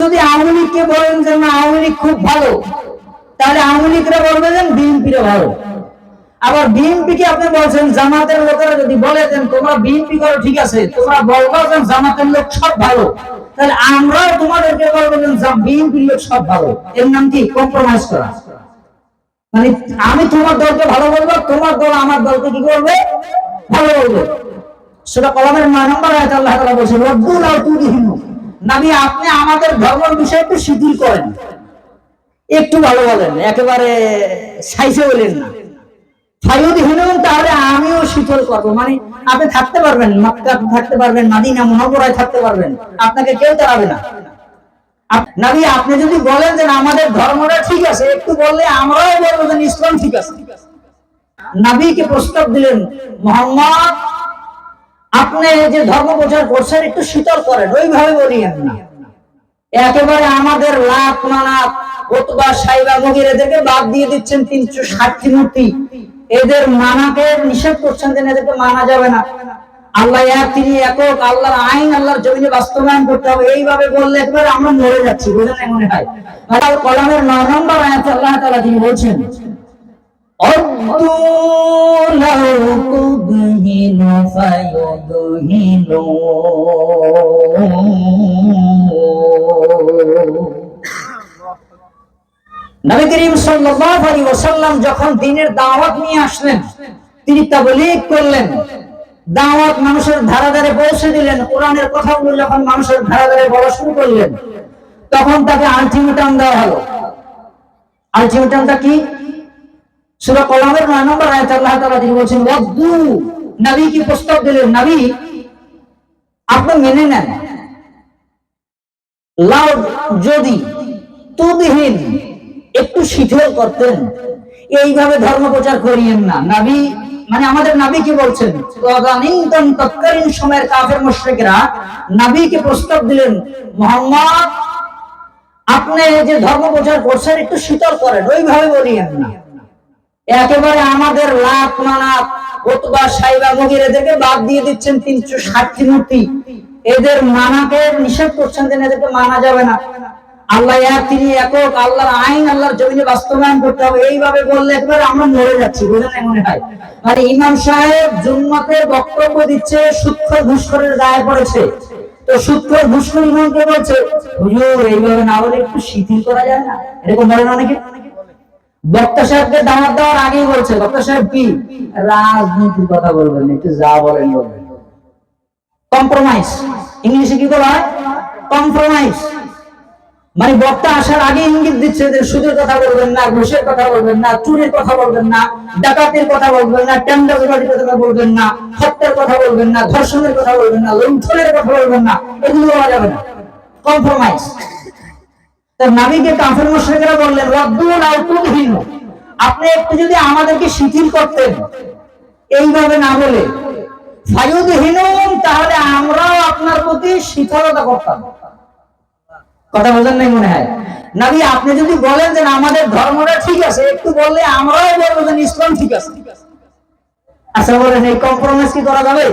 যদি আওয়ামী লীগকে বলেন যে না, আওয়ামী লীগ খুব ভালো, তাহলে আওয়ামী লীগরা বলবে যে বিএনপিরা ভালো। আবার বিএনপি কে আপনি বলছেন, জামাতের লোকেরা যদি বলে দেন, তোমরা বিএনপি করো, ঠিক আছে, তোমরা বলব যে জামাতের লোক সব ভালো, তাহলে আমরাও তোমাদেরকে বলব যে বিএনপির লোক সব ভালো। এর নাম কি? কম্প্রোমাইজ করা। মানে আমি তোমার দলকে ভালো বলব, তোমার দল আমার দলকে কি করবে? ভালো বলবে। সেটা কলমের নয় নম্বর আয়াত আল্লাহ তাআলা বলছে রব্বুল আও নবী আপনি আমাদের শিথিল করেন। একটু ভালো বলেন, একেবারে সাইজে বলেন না। তাহলে আমিও শীতল করব। মানে আপনি থাকতে পারবেন থাকতে পারবেন মাদিনা মুনাওয়ারায় থাকতে পারবেন, আপনাকে কেউ তাড়াবে না। আপ- আপনি যদি বলেন যে আমাদের ধর্মটা ঠিক আছে, একটু বললে আমরাও বলব যে ইসলাম ঠিক আছে। নবীকে প্রস্তাব দিলেন, মোহাম্মদ আপনি যে ধর্ম প্রচার করছেন, একটু শীতল করেন, ওইভাবে বলিয়েন না। একেবারে আমাদের লাখ মানাত ওতবা সাইবা, মগির এদেরকে বাদ দিয়ে দিচ্ছেন তিনশো ষাটটি মূর্তি। এদের মানাকে নিষেধ করছেন যে এদেরকে মানা যাবে না। আল্লাহ এক, তিনি একক, আল্লাহর আইন, আল্লাহর জমিনে বাস্তবায়ন করতে হবে। এইভাবে বললে একবার আমরা মরে যাচ্ছি বোঝেন না মনে হয়? কলামের নয় নম্বর আয়াত আল্লাহ তালা তিনি বলছেন যখন দিনের দাওয়াত নিয়ে আসলেন, তিনি তাবলীগ করলেন। দাওয়াত মানুষের ধারাধারে পৌঁছে দিলেন। কোরআনের কথাগুলো যখন মানুষের ধারাধারে বলা শুরু করলেন, তখন তাকে আলটিমেটাম দেওয়া হলো। আলটিমেটামটা কি? সূরা 9 নম্বর আয়াত আল্লাহ তিনি বলেন ওয়াদু নবী কি দিলেন? নবী, আপনি মেনে নেন। লাউ যদি একটু শিথিল করতেন, এইভাবে ধর্ম প্রচার করিয়েন না। নাবি মানে আমাদের নাবি কি বলছেন? তদানীন্তন তৎকালীন সময়ের কাফের মুশরিকরা নাবিকে প্রস্তাব দিলেন? মোহাম্মদ, আপনি যে ধর্ম প্রচার করছেন, একটু শীতল করেন, ওইভাবে বলিয়েন না। একেবারে আমাদের লাখ মানাত ওতবা সাইবা এদেরকে বাদ দিয়ে দিচ্ছেন তিনশো ষাটটি মূর্তি। এদের মানাকে নিষেধ করছেন যে এদেরকে মানা যাবে না। আল্লাহ তিনি একক, আল্লাহর আইন, আল্লাহর জমিনে বাস্তবায়ন করতে হবে। এইভাবে বললে একবার আমরা মরে যাচ্ছি বোঝেন মনে হয়? মানে ইমাম সাহেব জুম্মাতে বক্তব্য দিচ্ছে সূক্ষ্ম ঘুষখোরের দায় পড়েছে। তো সূক্ষ্ম ঘুষখোর ইমামকে বলছে, হুজুর, এইভাবে না বলে একটু শিথিল করা যায় না? এরকম বলেন অনেকে? বক্তা সাহেবকে দেওয়ার আগেই বলছে বক্তা সাহেব, কি? রাজনীতির কথা বলবেন, একটু যা বলেন বলবেন কম্প্রোমাইজ ইংলিশে কি বলা হয়? কম্প্রোমাইজ মানে বক্তা আসার আগে ইঙ্গিত দিচ্ছে যে সুদের কথা বলবেন না, ঘুষের কথা বলবেন না, চুরির কথা বলবেন না, ডাকাতির কথা বলবেন না টেন্ডারবাজির কথা বলবেন না, হত্যার কথা বলবেন না, ধর্ষণের কথা বলবেন না, লুণ্ঠনের কথা বলবেন না, এগুলো বলা যাবে না। কম্প্রোমাইজ আপনি একটু যদি আমাদেরকে শিথিল করতেন, এইভাবে না বলে তাহলে আমরাও আপনার প্রতি শীতলতা করতাম। কথা নাই মনে হয়? নাবি, আপনি যদি বলেন যে আমাদের ধর্মটা ঠিক আছে, একটু বললে আমরাও বলব যে ইসলাম ঠিক আছে। আচ্ছা বলেন, এই কম্প্রোমাইজ কি করা যাবে?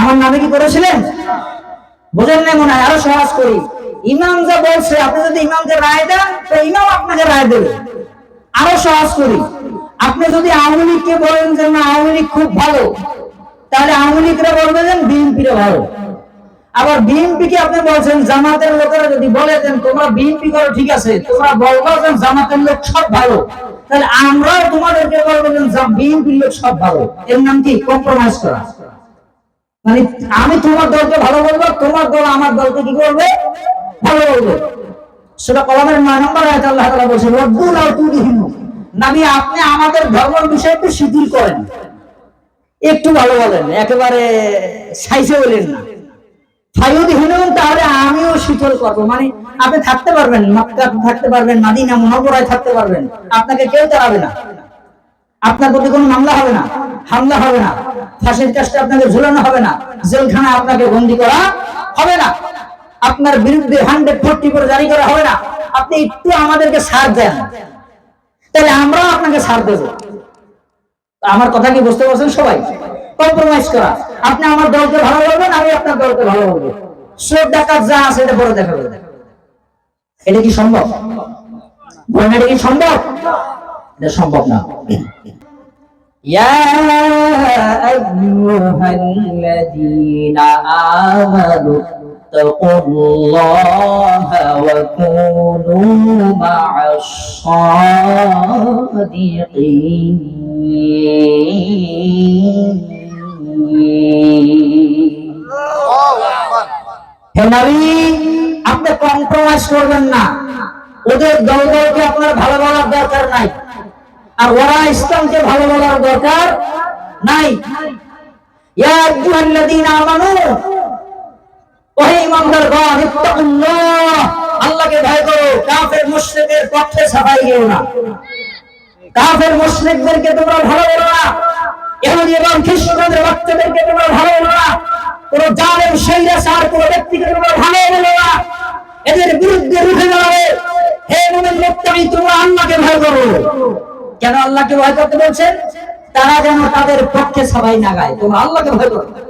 আমার নামে কি করেছিলেন? বোঝেন নাই মনে হয়, আরও সহজ করি। বলছে, আপনি যদি ইমামকে রায় দেন, তো ইমাম আপনাকে রায় দেবে। আরও সহজ করি। আপনি যদি আওয়ামী লীগকে বলেন যে, না, আওয়ামী লীগ খুব ভালো, তাহলে আওয়ামী লীগরা বলবে ভালো। আবার বিএনপি কে আপনি বলছেন, জামাতের লোকেরা যদি বলে দেন, তোমরা বিএনপি করো, ঠিক আছে। তোমরা বলব যে, জামাতের লোক সব ভালো। তাহলে আমরাও তোমাদেরকে বলব যে বিএনপির লোক সব ভালো। এর নাম কি? কম্প্রোমাইজ করা। মানে আমি তোমার দলকে ভালো বলব, তোমার দল আমার দলকে কি করবে? আপনি আমাদের একটু শিথিল করেন। একটু ভালো বলেন, একেবারে সাইজে বলেন না। তাহলে আমিও শীতল করব। মানে আপনি থাকতে পারবেন থাকতে পারবেন, মাদিনা মুনাওয়ারায় থাকতে পারবেন। আপনাকে কেউ তাড়াবে না। আপনার প্রতি কোনো মামলা হবে না, হামলা হবে না। ফাঁসির কাজটা আপনাকে ঝুলানো হবে না। জেলখানা আপনাকে বন্দি করা হবে না। আপনার বিরুদ্ধে হান্ড্রেড ফোর্টি করে জারি করা হবে না আপনি একটু আমাদেরকে ছাড় দেন তাহলে আমরাও আপনাকে ছাড় দেবো আমার কথা কি বুঝতে পারছেন সবাই কম্প্রোমাইজ করা আপনি আমার দলকে ভালো বলবেন আমি আপনার দলকে ভালো বলবো সব ডাকাত যা আছে এটা পরে দেখা যাবে এটা কি সম্ভব বলেন এটা কি সম্ভব এটা সম্ভব না يا أيها الذين آمنوا اتقوا الله وكونوا مع الصادقين হে নবী আপনি কম্প্রোমাইজ করবেন না ওদের দল দলকে আপনার ভালো বলার দরকার নাই আর ওরা ইসলামকে ভালো বলার দরকার নাই ইয়া আইয়ুহাল্লাযীনা আমানু আল্লাহকে ভয় করো, কাফের পক্ষে সাফাই গেও না। কাফের তোমরা ভালো বলো না। এবং বাচ্চাদেরকে তোমরা ভালো বলো না। কোন জালেম কোন ব্যক্তিকে তোমরা ভালো বলো না। এদের বিরুদ্ধে রুখে দাঁড়াবে। হে মুমিন মুত্তাকি তোমরা আল্লাহকে ভয় করো। কেন আল্লাহকে ভয় করতে বলছেন? তারা যেন তাদের পক্ষে সবাই না গায়। তোমরা আল্লাহকে ভয় করো।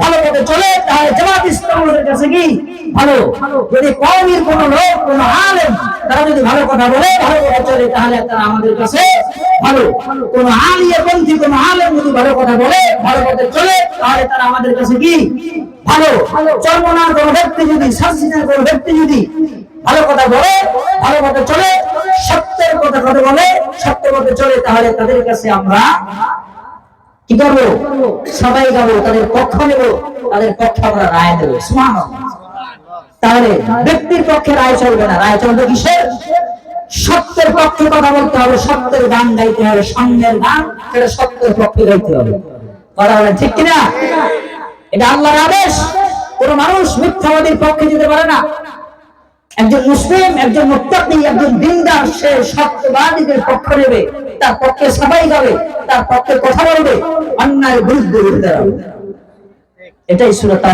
ভালো পথে চলে তাহলে জামাত ইসলাম আমাদের কাছে কি? ভালো। যদি কওমির কোন লোক, কোন আলেম, তারা যদি ভালো কথা বলে, ভালো কথা চলে, তাহলে তারা আমাদের কাছে ভালো। কোন আলিয়া পন্থী, কোন আলেম যদি ভালো কথা বলে, ভালো পথে চলে, তাহলে তারা আমাদের কাছে কি? ভালো। চর্মনার কোন ব্যক্তি যদি শাসিনের কোন ব্যক্তি যদি ভালো কথা বলে, ভালো কথা চলে, সত্যের কথা কথা বলে, সত্য পথে চলে, তাহলে তাদের কাছে আমরা কি করব? সবাই গাবো তাদের পক্ষ নেব, তাদের পক্ষে আমরা রায় দেবো। সুবহানাল্লাহ। তাহলে ব্যক্তির পক্ষে রায় চলবে না। রায় চলবে কিসের? সত্যের পক্ষে কথা বলতে হবে, সত্যের গান গাইতে হবে, সঙ্গের গান সেটা সত্যের পক্ষে গাইতে হবে। কথা বলেন ঠিক কিনা? এটা আল্লাহর আদেশ। কোন মানুষ মিথ্যাবাদীর পক্ষে যেতে পারে না। একজন মুসলিম, একজন মুক্তি একজন দিনদার, সে সত্যবাদীদের পক্ষ নেবে, তার পক্ষে সবাই গাবে তার পক্ষে কথা বলবে। অন্যায় বিরুদ্ধে এটাই সুরত